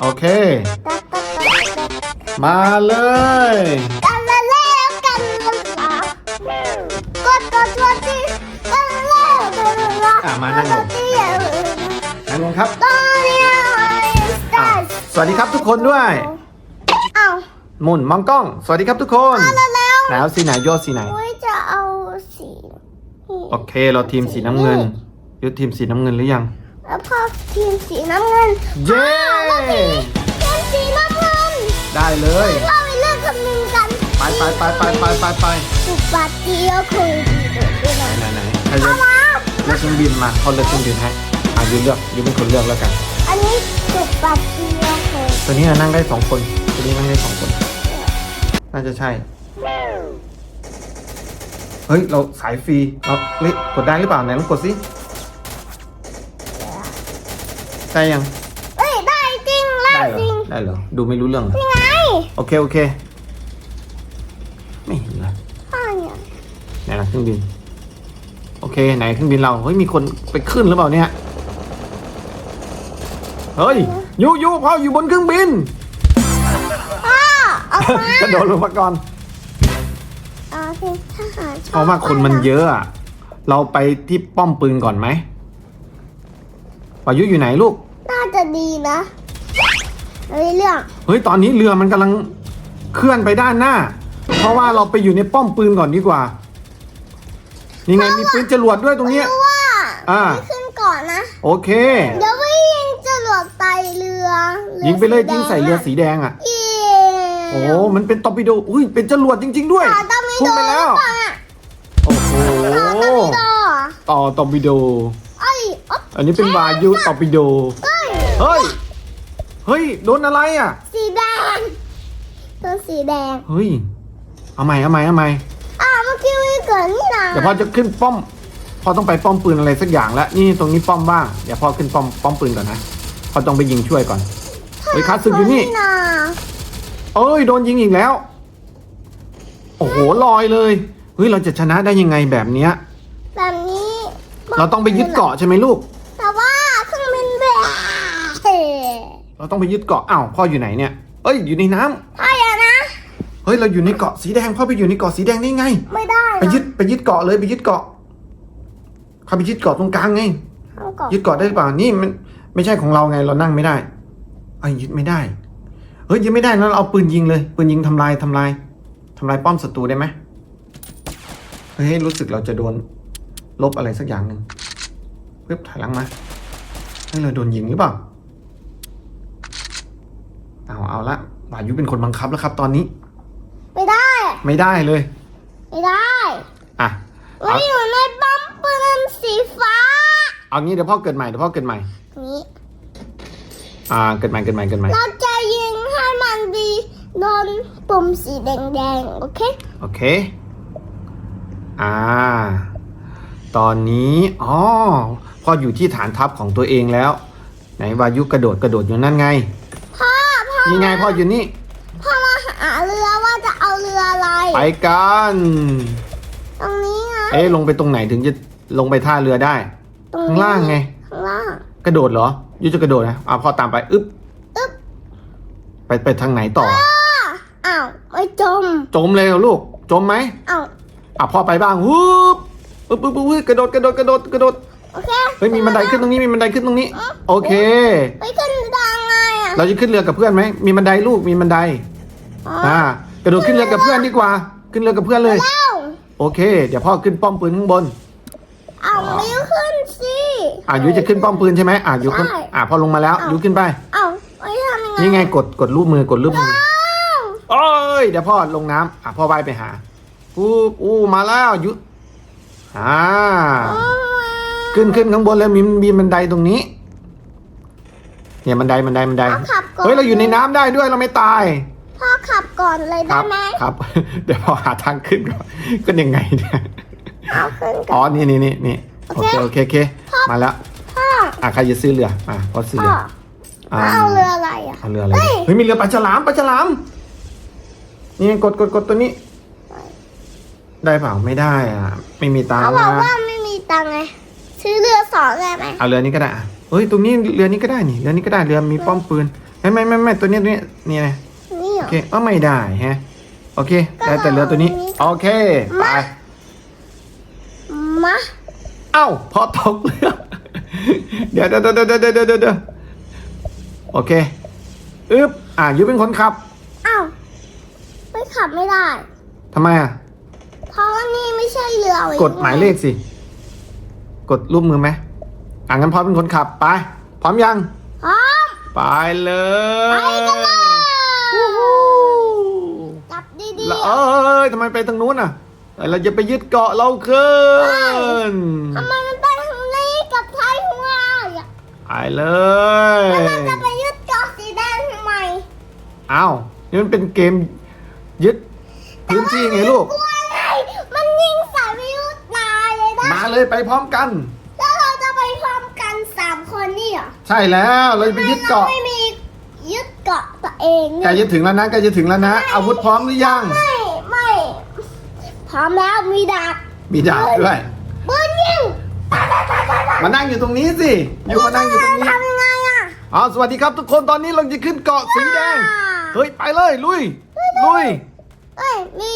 โอเค มาเลยกันละแล้วกันละอ่กดกดที่กันละแล้วกันละอะมานั่งลงที่อะนั่งลงครับอะสวัสดีครับทุกคนด้วยเอ้าหมุนมองกล้อง สวัสดีครับทุกคนแล้วสีไหนโยสีไหนจะเอาสีโอเค เราทีมสีน้ำเงินยุดทีมสีน้ำเงินหรือยัง แล้วพอทีมสีน้ำเงินเย้ทีมสีน้ำเงิน ได้เลยเราไปเลือกคำนึงกัน ไปไปไปไปไปไปไปสุปาเตียวคุยดีด้วยนะไหนไหนใครจะเอามาเลือกเครื่องบินมาเขาเลือกเครื่องบินให้อะยูเลือกยูเป็นคนเลือกแล้วกัน อันนี้สุปาเตียวคุยตัวนี้นั่งได้สองคน ตัวนี้นั่งได้สองคน น่าจะใช่เฮ้ย เราสายฟรี เราเฮ้ยกดได้หรือเปล่าไหนลองกดสิ ได้ยัง เอ้ยได้จริงแล้วได้เหรอ จริงได้เหรอ ดูไม่รู้เรื่องเหรอ นี่ไงโอเค โอเค ไม่เห็นเลยพ่อเนี่ยไหนล่ะเครื่องบิน โอเค ไหนเครื่องบินเรา เฮ้ย มีคนไปขึ้นหรือเปล่าเนี่ย เฮ้ยยูยูพ่ออยู่บนเครื่องบิน พ่อเอามา กระโดดลงมาก่อนเอาเป็นทหารชอบเพราะว่าคนมันเยอะอะ เราไปที่ป้อมปืนก่อนไหม วายุอยู่ไหนลูก น่าจะดีนะเฮ้ยเรื่องเฮ้ยตอนนี้เรือมันกำลังเคลื่อนไปด้านหน้า เพราะว่าเราไปอยู่ในป้อมปืนก่อนดีกว่านี่ไงมีปืนจรวดด้วยตรงเนี้ยรู้ว่าอ่า ไม่ขึ้นก่อนนะ โอเค เดี๋ยวไปยิงจรวดไตเรือรือยิงไปเลยสีแดยิงใส่เรือสีแดงอะเย้โอ้โหมันเป็นตอร์ปิโด อุ้ย เป็นจรวดจริง ๆ ด้วย ต่อตามิพุ่โดงไปแล้ว หรือเปล่าอะโอ้โห ต่อตามิโดต่อตอร์ปิโดเอ้ยอ๊อบอันนี้เป็นวายุตอร์ปิโดเอ้ยเฮ้ย เฮ้ย โดนอะไรอะ สีแดงตัวสีแดงเฮ้ย เอาใหม่ เอาใหม่ เอาใหม่อ่าเมื่อกี้ไม่เกิดนี่นะเดี๋ยวพ่อจะขึ้นป้อม พ่อต้องไปป้อมปืนอะไรสักอย่างแล้ว นี่ตรงนี้ป้อมว่าง เดี๋ยวพ่อขึ้นป้อมป้อมปืนก่อนนะ พ่อต้องไปยิงช่วยก่อน เฮ้ยคัสสึอยู่นี่นะเอ้ยโดนยิงอีกแล้ว โอ้โหลอยเลย เฮ้ยเราจะชนะได้ยังไงแบบเนี้ย แบบนี้เราต้องไปยึดเกาะใช่ไหมลูก แต่ว่าเครื่องบินแบบเฮ้ เราต้องไปยึดเกาะอ้าวพ่ออยู่ไหนเนี่ยเอ้ยอยู่ในน้ำพ่ออย่านะ เฮ้ยเราอยู่ในเกาะสีแดงพ่อไปอยู่ในเกาะสีแดงได้ไง ไม่ได้นะไปยึดไปยึดเกาะเลยไปยึดเกาะเข้าไปยึดเกาะตรงกลางไง เอาก่อนยึดเกาะได้หรือเปล่านี่มันไม่ใช่ของเราไงเรานั่งไม่ได้ไอ้ยยึดไม่ได้ เฮ้ยยึดไม่ได้แล้วเราเอาปืนยิงเลย ปืนยิงทำลายทำลายทำลายป้อมศัตรูได้ไหมเฮ้ยรู้สึกเราจะโดนลบอะไรสักอย่างหนึ่งเพิ่ถอยหลังมาเฮ้ยเราโดนยิงหรือเปล่า เอาเอาละวายุเป็นคนบังคับแล้วครับ ตอนนี้ ไม่ได้ ไม่ได้เลย ไม่ได้อะไม่เอาอยู่ในปั๊มปืนสีฟ้า เอางี้เดี๋ยวพ่อเกิดใหม่เดี๋ยวพ่อเกิดใหม่นี้อ่าเกิดใหม่เกิดใหม่เกิดใหม่เราจะยิงให้มันดีโดนปุ่มสีแดงๆโอเคโอเคอ่าตอนนี้อ๋อพออยู่ที่ฐานทัพของตัวเองแล้ว ไหนวายุกระโดดกระโดดอยู่นั่นไงพ่อพ่อ นี่ไงพ่ออยู่นี่ พ่อมาหาเรือว่าจะเอาเรืออะไร ไปกันตรงนี้ไงเอ๊ะลงไปตรงไหนถึงจะลงไปท่าเรือได้ ตรงข้างนี้ล่างไง ข้างล่างกระโดดเหรอยุจะกระโดดนะอ่าพ่อตามไปอึ๊บอึ๊บไปไปทางไหนต่อ อ้าอ้าวไม่จม จมเลยเหรอลูก จมไหมอ้าวอะพ่อไปบ้างวูบปึ๊บปึ๊บปึ๊บปึ๊บกระโดดกระโดดกระโดดกระโดด โอเคเฮ้ยมีบันไดขึ้นตรงนี้มีบันไดขึ้นตรงนี้ โอเค ไปขึ้นดังไงอะเราจะขึ้นเรือกับเพื่อนไหมมีบันไดลูกมีบันไดอ๋ออ่ากระโดดขึ้นเรือกับเพื่อนดีกว่า ขึ้นเรือกับเพื่อนเลยเอ้าโอเค เดี๋ยวพ่อขึ้นป้อมปืนข้างบนเอาลิ้วขึ้นสิอ่ายุจะขึ้นป้อมปืนใช่ไหมอ่ายุขึ้นใช่อ่าพอลงมาแล้วอ้าวยุขึ้นไปเอาไว้ทำยังไงนี่ไงกดกดรูปมือกดรูปมืออ้าวโอ้ยเดี๋ยวพ่อลงน้ำอะพ่อว่ายไปหาอู้อู้มาแล้วยุอ่า ขึ้นขึ้นข้างบนแล้วมีมีบันไดตรงนี้ เนี่ยบันไดบันไดบันได พ่อขับก่อนเฮ้ยเราอยู่ในน้ำได้ด้วยเราไม่ตาย พ่อขับก่อนเลยคได้รับไหมครับ เดี๋ยวพอหาทางขึ้นก่อนขึ้นยังไงเนี่ยเอาขึ้นก่อ๋ออนนี่นี่นี่นี่โอโอเคเคโอเคโอเคมาแล้วพ่ออะใครจะซื้อเรืออะพอซื้อพ่เรืออเอาเรืออะไรอะ เอาเรืออะไรเฮ้ย เฮ้ยมีเรือปลาฉลามปลาฉลามนี่กดกดกดตัวนี้ ได้เปล่าไม่ได้อะไม่มีตังเขาค์บอกนะว่าไม่มีตังค์ไง ซื้อเรือสองได้ไหมเอาเรือนี้ก็ได้อะเฮ้ยตรงนี้เรือนี้ก็ได้นี่เรือนี้ก็ได้เรือมีป้อมปืนไม่ไม่ไม่ไม่ตัวนี้ตัวนี้นี่นะนี่เหรโออ เคเออไม่ได้ฮะโอเคได้แต่เรือตัวนี้โอเคไปมา มาเอ้าพอตกเรือเดี๋ยวเดี๋ยวเดี๋ยวเดี๋ยวเดี๋ยวเดี๋ยวเดี๋ยวโอเคอึ๊บอะยูเป็นคนขับอ้าวไม่ขับไม่ได้ ทำไมอะเพราะว่านี่ไม่ใช่เรือไว้กดหมายเลขสิ กดรูปมือไหมอะงั้นพร้อมเป็นคนขับไป พร้อมยัง พร้อม ไปเลยไปกันเลยวู้ฮู้จับดีแล้วเอ้ยทำไมไปทางนู้นอะเอ้ยเราจะไปยึดเกาะเราขึ้นๆทำไมมันไปทางนี้กับไทยของเราอะไปเลยแล้วมันจะไปยึดเกาะสีแดงทำไมอ้าวนี่มันเป็นเกมยึดพื้นที่ไงลูกาเลยไปพร้อมกัน แล้วเราจะไปพร้อมกันสามคนนี่เหรอใช่แล้วเราจะไปยึดเราเกาะ ไม่มียึดเกาะตัวเองใกล้จะถึงแล้วนะใกล้จะถึงแล้วนะ อาวุธพร้อมหรือยัง ไม่ไม่พร้อมแล้วมีดาบมีดาบด้วย ปืนยิงมานั่งอยู่ตรงนี้สิ อยู่มานั่งอยู่ตรงนี้ทำยังไงอะอ๋อสวัสดีครับทุกคนตอนนี้เราจะขึ้นเกาะสีแดง เฮ้ยไปเลยลุย ลุย เอ้ยมี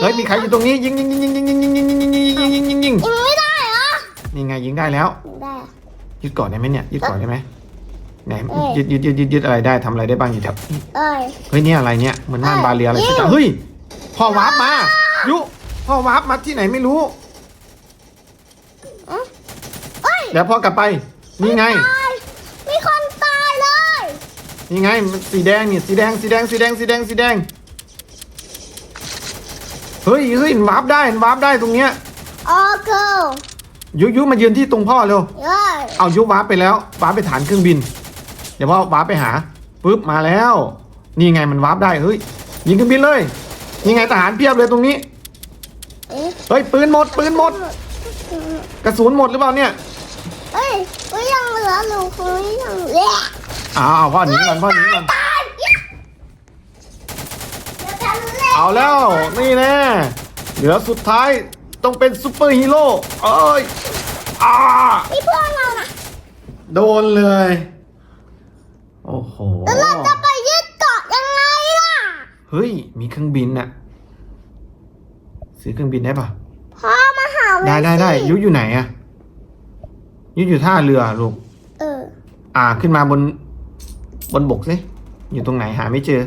เฮ้ยมีใครอยู่ตรงนี้ยิงยิงยิงยิงยิงยิงยิงยิงยิงยิงยิงยิงยิงยิงยิงยิงไม่ได้เหรอนี่ไงยิงได้แล้วยิงได้อะ ยึดเกาะได้ไหมเนี่ยยึดเกาะได้ไหมไหนเอ้ย ยึดยึดยึดยึดยึดอะไรได้ทำอะไรได้บ้างอยู่แถวเอ้ย เฮ้ยเนี่ยอะไรเนี่ยเหมือนม่านบาเรียอะไรสักอย่างยิงเฮ้ยพ่อวาร์ปมายุพ่อวาร์ปมาที่ไหนไม่รู้เอ๊ะเอ้ยเดี๋ยวพ่อกลับไปนี่ไง ตายมีคนตายเลยนี่ไงมันสีแดงนี่สีแดงสีแดงสีแดงสีแดงสีแดง เฮ้ยเฮ้ยมันวาร์ปได้มันวาร์ปได้ตรงเนี้ยโอเคยุยุมายืนที่ตรงพ่อเร็วเอ้ยเอายุวาร์ปไปแล้ววาร์ปไปฐานเครื่องบิน เดี๋ยวพ่อวาร์ปไปหาปุ๊บมาแล้ว นี่ไงมันวาร์ปได้เฮ้ยยิงเครื่องบินเลยนี่ไงทหารเพียบเลยตรงนี้เอ๊ะเฮ้ยปืนหมดปืนหมด กระสุนหมดหรือเปล่าเนี่ยเอ้ยเอ้ยยังเหลืออยู่คือยังเหลืออ้าวพ่อหนีก่อนพ่อหนีก่อนตายเดี๋ยวจะ เล่นเอาแล้ว นี่แน่เหลือสุดท้ายต้องเป็นซูเปอร์ฮีโร่เอ้ยอ่านี่เพื่อนเรานะโดนเลย โอ้โห แล้วเราจะไปยึดเกาะยังไงล่ะ เฮ้ย มีเครื่องบินน่ะ ซื้อเครื่องบินได้ปะพ่อมาหาเวได้ได้ได้สิยุอยู่ไหนอะยุอยู่ท่าเรือลูก เออ อ่าขึ้นมาบน บนบกสิอยู่ตรงไหนหาไม่เจอ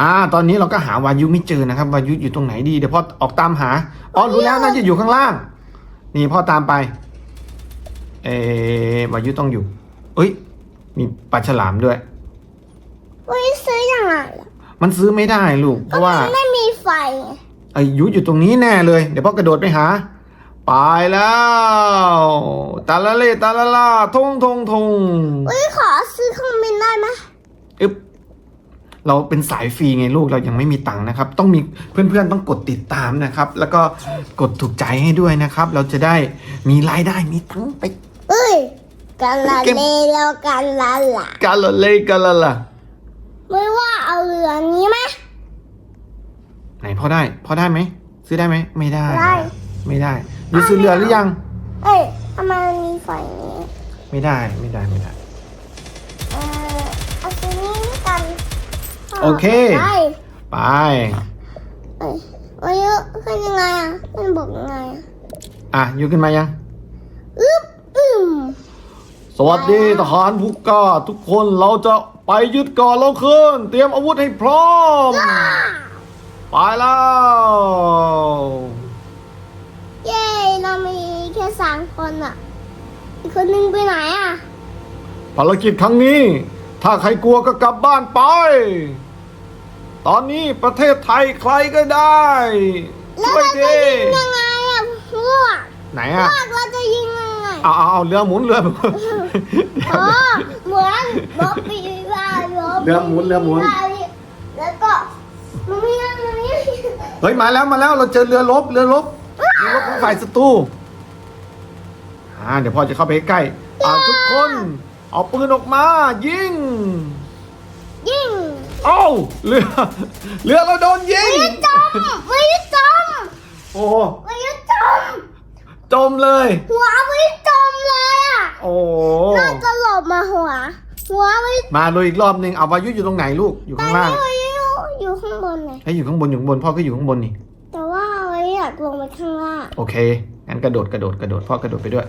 อ่า ตอนนี้เราก็หาวายุไม่เจอนะครับ วายุอยู่ตรงไหนดี เดี๋ยวพ่อออกตามหา อ๋อ รู้แล้วน่าจะอยู่ข้างล่าง นี่พ่อตามไป เออวายุต้องอยู่ เอ้ย มีปลาฉลามด้วยเฮ้ยซื้อยังไงล่ะมันซื้อไม่ได้ลูก เพก็ราะว่ามันไม่มีไฟไงไอายุอยู่ตรงนี้แน่เลย เดี๋ยวพ่อกระโดดไปหา ไปแล้ว ตาละเลตาละลาทงทงทงเฮ้ยขอซื้อเครื่องบินได้ไหมอึ๊บ เราเป็นสายฟรีไงลูกเรายังไม่มีตังค์นะครับ ต้องมีเพื่อนๆต้องกดติดตามนะครับ แล้วก็กดถูกใจให้ด้วยนะครับ เราจะได้มีรายได้มีตังค์ไปเอ้ยกันละเก็บเลแล้วกันละล่ะกาละเลกาละละไม่ว่าเอาเรือนี้ไหมไหนพ่อได้พ่อได้ไหมซื้อได้ไหมไม่ได้ได้ไม่ได้ยูซื้อเรือหรือยัง เอ้ยทำไมมันมีไฟอย่างนี้ไม่ได้ไม่ได้ไม่ได้ เออเอาซื้อนี้กัน โอเคได้ไปเอ้ยเอ้ยขึ้นยังไงอะมันบอกยังไงอะอะยูขึ้นมายังอึ๊บอึมสวัสดีทหารผู้กล้าทุกคนเราจะไปยึดเก่อนเราคืนเตรียมอาวุธให้พร้อม ไปแล้ว เย้ เรามีแค่สามคนอะ อีกคนนึงไปไหนอะ ภารกิจครั้งนี้ ถ้าใครกลัวก็กลับบ้านไป ตอนนี้ประเทศไทยใครก็ได้แล้วช่วยเราจะดียิงยังไงอะพวกไหนพอะวกเราจะยิงยังไงเอาเอาเอาเรือหมุนเรือหมุนอ๋อเหมือนบ๊อบบี้ว่าบ๊อบบี้เรือหมุนเรือหมุนแล้วก็มันมีอะไรนี่เฮ้ยมาแล้วมาแล้วเราเจอเรือรบเรือรบเรือรบของฝ่ายศัตรูอ่าเดี๋ยวพ่อจะเข้าไปใกล้ๆอ่าทุกคน เอาปืนออกมายิงยิ งเอ้าเรือเรือเราโดนยิง จมไม่จมโอ้ไม่จม จมเลย หัวไม่จมเลยอะโอ้น่าจะหลบมาหัว หัวไว้มาเลยอีกรอบหนึ่งเอาวายุอยู่ตรงไหนลูกอยู่ตอข้านงล่างนี้ไว้อยู่อยู่ข้างบนเลยให้ยอยู่ข้างบนอยู่ข้างบนพ่อก็อยู่ข้างบนนี่แต่ว่าไว้อยากลงไปข้างล่างโอเคงั้นกระโดดกระโดดกระโดดพ่อกระโดดไปด้วย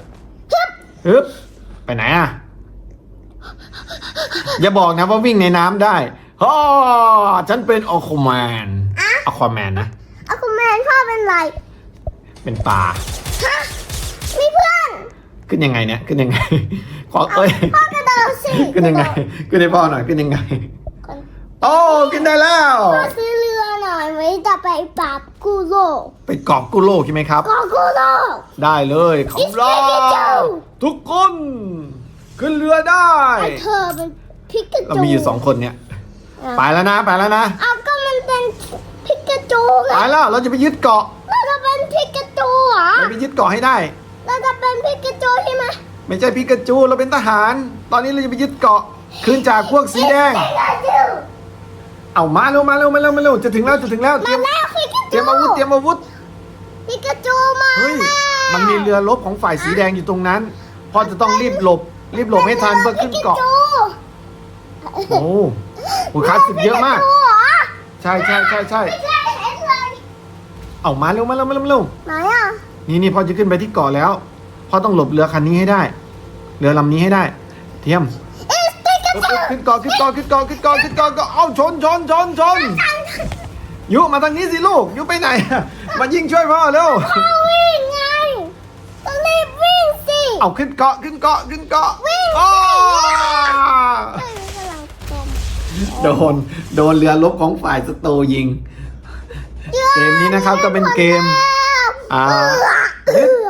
ฮึบไปไหนอะอย่าบอกนะว่าวิ่งในน้ำได้ ฮ่อฉันเป็นอควาแมนอควาแมนนะอะคุณแมนพ่อเป็นไร เป็นปลาฮะมีเพื่อน ขึ้นยังไงเนี่ย ขึ้นยังไง ขอเอ้ย พ่อกระโดดสิขึ้นยังไง ขึ้นให้พ่อหน่อย ขึ้นยังไง โอ้ขึ้นได้แล้วพ่อซื้อเรือหน่อยไว้จะไปปราบกูโลกไปเกาะกุโลกใช่ไหมครับกอกูโลกได้เลยขำรอ It's Pikachu ทุกคน ขึ้นเรือได้ไอเธอเป็นพิกาจูเรามีอยู่สองคนเนี่ยอะ ไปแล้วนะ ไปแล้วนะเอาก็มันเป็นพิกาจูไงไปแล้ว เราจะไปยึดเกาะ เราจะเป็นพิกาจูเหรอเราไปยึดเกาะให้ได้ เราจะเป็นพิกาจูใช่ไหมไม่ใช่พิกาจู เราเป็นทหาร ตอนนี้เราจะไปยึดเกาะ คืนจากพวกสีแดงพิกาจูเอามาเร็วมาเร็วมาเร็วมาเร็วจะถึงแล้วจะถึงแล้ว เตมารียมแล้วพิกาเตรีจูยมอาวุธเตรียมอาวุธพิกาจูมาเฮ้ยมันมีเรือรบของฝ่ายสีแดงอยู่ตรงนั้น พ่อจะต้องรีบหลบ รีบหลบให้ทันเพื่อขึ้นเกาะพิจูโอ้ โหโหคลาสสิกเยอะมากพิจูเหรอใช่ใช่ใช่ใช่ไม่ใช่เห็นเลยเอามาเร็วมาเร็วมาเร็วมาเร็วไหนอะนี่นี่พ่อจะขึ้นไปที่เกาะแล้วพ่อต้องหลบเรือคันนี้ให้ได้ เรือลำนี้ให้ได้ เทียมเอสพิกาเอ้ยจูเอ้ยขึ้นเกาะขึ้นเกาะขึ้นเกาะขึ้นเกาะขึ้นเกาะก็เอาชนชนชนชนยุมาทางนี้สิลูกยุไปไหน มายิงช่วยพ่อเร็วพ่อวิ่งไงต้องรีบวิ่งสิ เอาขึ้นเกาะขึ้นเกาะขึ้นเกาะวิ่งอ้าเอ้ยกำลังจม โดน โดนเรือรบของฝ่ายศัตรูยิง เกมนี้นะครับก็เป็นเกม อ่าเอือ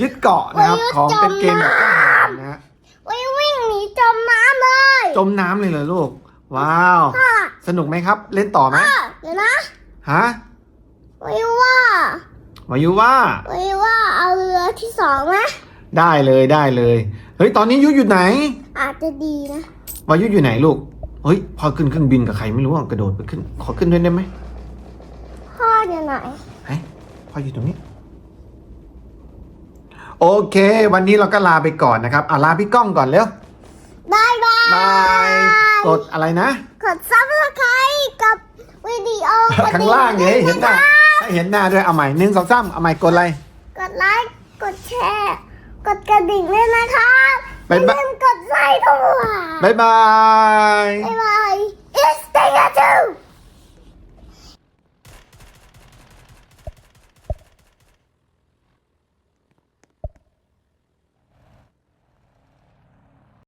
ยึดเกาะนะครับโอ้ยของเป็นเกมแบบจมน้ำทหารนะฮะไว้วิ่งหนีจมน้ำเลย จมน้ำเลยเหรอลูก ว้าวพ่อสนุกไหมครับ เล่นต่อไหมพ่อเดี๋ยวนะฮะไว้ว่าวายุว่าไว้ว่าเอาเรือที่สองนะได้เลยได้เลย เฮ้ย ตอนนี้ยุอยู่ไหน อาจจะดีนะวายุอยู่ไหนลูก เฮ้ยพอขึ้นเครื่องบินกับใครไม่รู้อะกระโดดไปขึ้น ขอขึ้นด้วยได้ไหมพ่ออยู่ไหนเฮ้ยพออยู่ตรงนี้ โอเค วันนี้เราก็ลาไปก่อนนะครับอะลาพี่ก้องก่อนเร็วบายบายบายกดอะไรนะ กดซับสไครต์กับวิดีโอข้างล่างเนี่ยให้เห็นหน้าให้เห็นหน้าด้วยเอาใหม่หนึ่งสองสามเอาใหม่กดอะไร กดไลค์กดแชร์ กดกระดิ่งด้วยนะคะบ๊ บายบายกดไลค์ด้วยบายบายบายบาย It's Pikachu